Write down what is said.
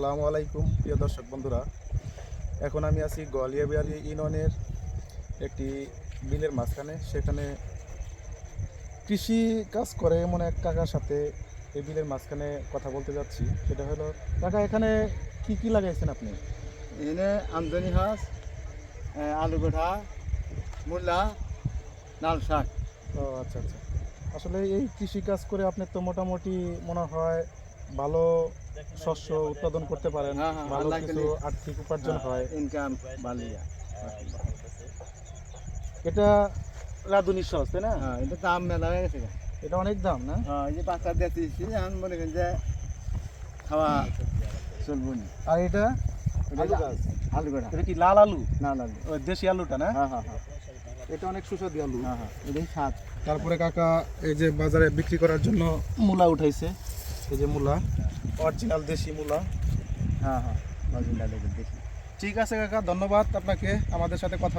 আসসালামু আলাইকুম প্রিয় দর্শক বন্ধুরা। এখন আমি আছি গোয়ালিয়াবিহারি ইউনিয়নের একটি বিলের মাঝখানে। সেখানে কৃষি কাজ করে এমন এক কাকার সাথে এই বিলের মাঝখানে কথা বলতে যাচ্ছি। সেটা হলো কাকা এখানে কি কি লাগাইছেন আপনি? এনে আমদানি হাঁস আলু গোঠা মূলা লাল শাক। ও আচ্ছা আচ্ছা। আসলে এই কৃষি কাজ করে আপনি তো মোটামুটি মনে হয় ভালো শস্য উৎপাদন করতে পারেন হ্যাঁ, হ্যাঁ, ভালো কিছু আর্থিক উপার্জন হয় ইনকাম বালিয়া এটা রাধুনি সহজ তাই না? হ্যাঁ এটা দাম মেলা হয়ে গেছে এটা অনেক দাম না? হ্যাঁ এই যে বাচ্চা দিয়েছি এখন মনে করেন যে খাওয়া চলবো না। আর এটা? আলু গাছ। এটা কি লাল আলু? লাল ওই দেশি আলুটা না? হ্যাঁ হ্যাঁ হ্যাঁ। এটা অনেক সুস্বাদু আলু। হ্যাঁ হ্যাঁ এটাই স্বাদ। তারপরে কাকা এই যে বাজারে বিক্রি করার জন্য মূলা উঠাইছে। এই যে মূলা। অরিজিনাল দেশি মূলা। হ্যাঁ হ্যাঁ অরিজিনাল দেশি। ঠিক আছে কাকা, ধন্যবাদ আপনাকে আমাদের সাথে কথা